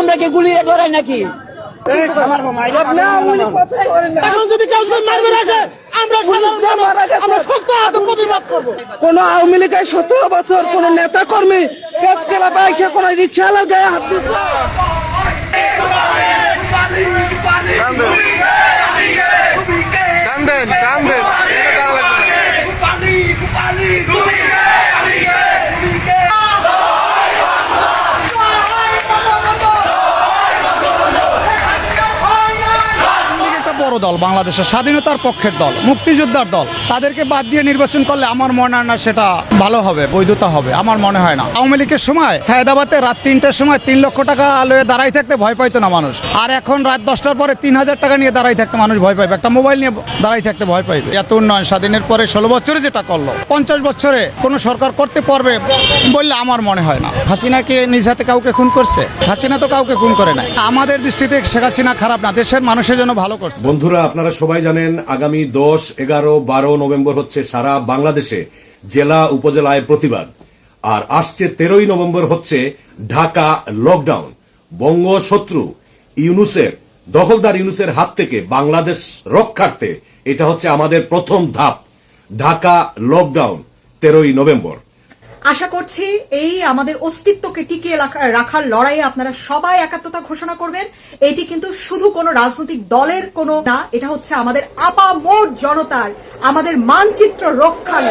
আমরা কি গুলিয়ে ধরাই নাকি? এখন যদি কেউ যদি মারবে রাখে আমরা সাধারণ মানুষ, আমরা শক্ত হাতে প্রতিবাদ করব। কোন আওয়ামী লীগের সতেরো বছর কোন নেতা কর্মী পেট খেলা বাইকে কোন রিক্সাওয়ালা গায়ে হাত দিচ্ছে বড় দল, বাংলাদেশের স্বাধীনতার পক্ষের দল, মুক্তিযোদ্ধার দল। তাদেরকে বাদ দিয়ে নির্বাচন করলে আমার মনে হয় না সেটা ভালো হবে, বৈধতা হবে, আমার মনে হয় না। আওয়ামী লীগের সময়, সায়দাবাদে রাত তিনটার সময় তিন লক্ষ টাকা লয়ে দাঁড়াই থাকতে ভয় পাইতো না মানুষ। আর এখন রাত দশটার পরে তিন হাজার টাকা নিয়ে দাঁড়াই থাকতে মানুষ ভয় পাইবে। একটা মোবাইল নিয়ে দাঁড়াই থাকতে ভয় পাইবে। এত উন্নয়ন স্বাধীনের পরে ষোলো বছরে যেটা করল, পঞ্চাশ বছরে কোনো সরকার করতে পারবে বললে আমার মনে হয় না। হাসিনা হাসিনাকে নিজ হাতে কাউকে খুন করছে? হাসিনা তো কাউকে খুন করে নাই। আমাদের দৃষ্টিতে শেখ হাসিনা খারাপ না, দেশের মানুষের জন্য ভালো করছে। বন্ধুরা, আপনারা সবাই জানেন আগামী দশ, এগারো, বারো নভেম্বর হচ্ছে সারা বাংলাদেশে জেলা উপজেলায় প্রতিবাদ। আর আসছে তেরোই নভেম্বর হচ্ছে ঢাকা লকডাউন বঙ্গ শত্রু ইউনুসের, দখলদার ইউনুসের হাত থেকে বাংলাদেশ রক্ষার্থে এটা হচ্ছে আমাদের প্রথম ধাপ। ঢাকা লকডাউন তেরোই নভেম্বর। আশা করছি এই আমাদের অস্তিত্বকে টিকিয়ে রাখা- রাখার লড়াইয়ে আপনারা সবাই একাত্মতা ঘোষণা করবেন। এটি কিন্তু শুধু কোনো রাজনৈতিক দলের কোনো না এটা হচ্ছে আমাদের আপা মোট জনতার আমাদের মানচিত্র রক্ষার